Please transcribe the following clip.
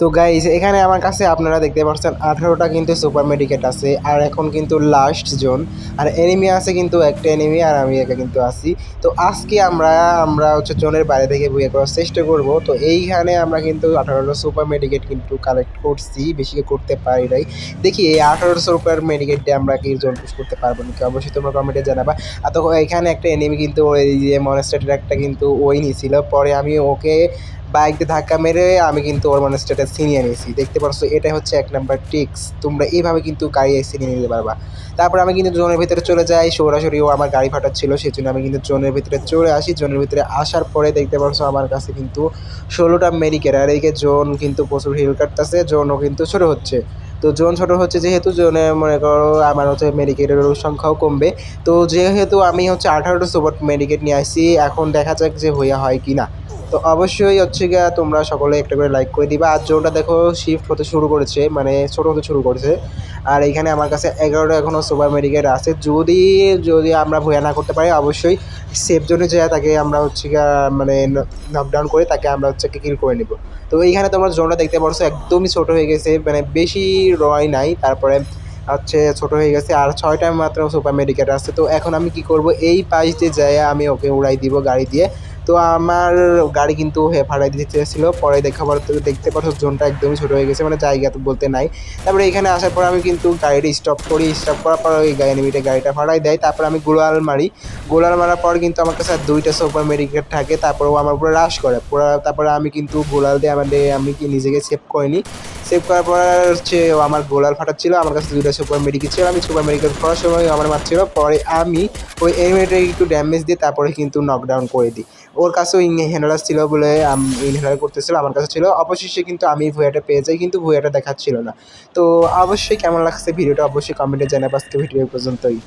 তো গাইজ এখানে আমার কাছে আপনারা দেখতে পাচ্ছেন, আঠারোটা কিন্তু সুপার মেডিকেট আছে, আর এখন কিন্তু লাস্ট জোন, আর এনিমি আছে কিন্তু একটা এনিমি আর আমি একা কিন্তু আছি। তো আজকে আমরা আমরা হচ্ছে জোনের বাইরে থেকে বইয়ে করার চেষ্টা করব, তো এইখানে আমরা কিন্তু আঠারোটা সুপার মেডিকেট কিন্তু কালেক্ট করছি, বেশি করতে পারি নাই। দেখি এই আঠারোটা সুপার মেডিকেট আমরা কি জোন পুশ করতে পারব নাকি? অবশ্যই তোমরা কমেন্টে জানাবা। আর তো এখানে একটা এনিমি কিন্তু ওই যে মনস্টেটের একটা কিন্তু ওই নিয়েছিল পরে আমি ওকে বাইক দিয়ে ধাক্কা মেরে আমি কিন্তু ওর মানে স্টেটাস ছিনিয়ে নিয়েছি। দেখতে পাচ্ছ এটা হচ্ছে এক নাম্বার ট্রিক্স তোমরা এইভাবে কিন্তু গাড়ি ছিনিয়ে নিতে পারবা। তারপর আমি কিন্তু জোনের ভিতরে চলে যাই। সরাসরি ও আমার গাড়ি ফাটাচ্ছিল সেই জন্য আমি কিন্তু জোনের ভিতরে চলে আসি। জোনের ভিতরে আসার পরে দেখতে পাচ্ছ আমার কাছে কিন্তু ষোলোটা মেডিকেট আর এইকে জোন কিন্তু প্রচুর হিল কাটতেছে জোনও কিন্তু ছোটো হচ্ছে। তো জোন ছোটো হচ্ছে যেহেতু জোনে মনে করো আমার হচ্ছে মেডিকেটের সংখ্যাও কমবে। তো যেহেতু আমি হচ্ছে আঠারোটা সুপার মেডিকেট নিয়ে আসছি, এখন দেখা যাক যে হইয়া হয় কি না তো অবশ্যই হচ্ছে গিয়া তোমরা সকলে একটা করে লাইক করে দিবা। আর জোনটা দেখো শিফট হতে শুরু করেছে মানে ছোটো হতে শুরু করেছে। আর এইখানে আমার কাছে এগারোটা এখনও সুপার মেডিকেট আছে। যদি যদি আমরা ভয়া না করতে পারি, অবশ্যই সেফ জোনে যায় তাকে আমরা হচ্ছে গিয়া মানে নকডাউন করে তাকে আমরা হচ্ছে কিল করে নিব। তো এইখানে তোমরা জোনটা দেখতে পারছ, একদমই ছোট হয়ে গেছে মানে বেশি রয় নাই, তারপরে হচ্ছে ছোট হয়ে গেছে। আর ছয়টা মাত্র সুপার মেডিকেট আছে। তো এখন আমি কি করব, এই পাশ দিয়ে যাই আমি ওকে উড়াই দিব গাড়ি দিয়ে। তো আমার গাড়ি কিন্তু ফাড়াই দিতে চেয়েছিল। পরে দেখা পর দেখতে পাচ্ছ জোনটা একদমই ছোটো হয়ে গেছে মানে জায়গা তো বলতে নাই। তারপরে এখানে আসার পর আমি কিন্তু গাড়িটা স্টপ করি। স্টপ করার পর ওই গাড়ি নিমিটে গাড়িটা ফাড়াই দেয়। তারপর আমি গোলাল মারি। গোলাল মারার পর কিন্তু আমার কাছে দুইটা সুপার মেডিকেট থাকে। তারপর ও আমার উপরে রাশ করে। পুরো তারপরে আমি কিন্তু গোলাল দিয়ে আমাদের আমি কি নিজেকে সেভ করিনি। সেভ করার পর হচ্ছে আমার গোলাল ফাটাচ্ছিল আমার কাছে দুইটা সুপার মেডিকেল ছিল, আমি সুপার মেডিকেল করার সময় আমার মারছিল, পরে আমি ওই এনিমেটাকে একটু ড্যামেজ দিয়ে তারপরে কিন্তু নকডাউন করে দিই। ওর কাছেও ইনহেলার ছিল বলে ইনহেলার করতেছিল, আমার কাছে ছিল। অবশেষে কিন্তু আমি ভুয়াটা পেয়ে যাই, কিন্তু ভুয়াটা দেখাচ্ছিল না। তো অবশ্যই কেমন লাগছে ভিডিওটা অবশ্যই কমেন্টে জানাব। আজকে ভিডিও পর্যন্তই।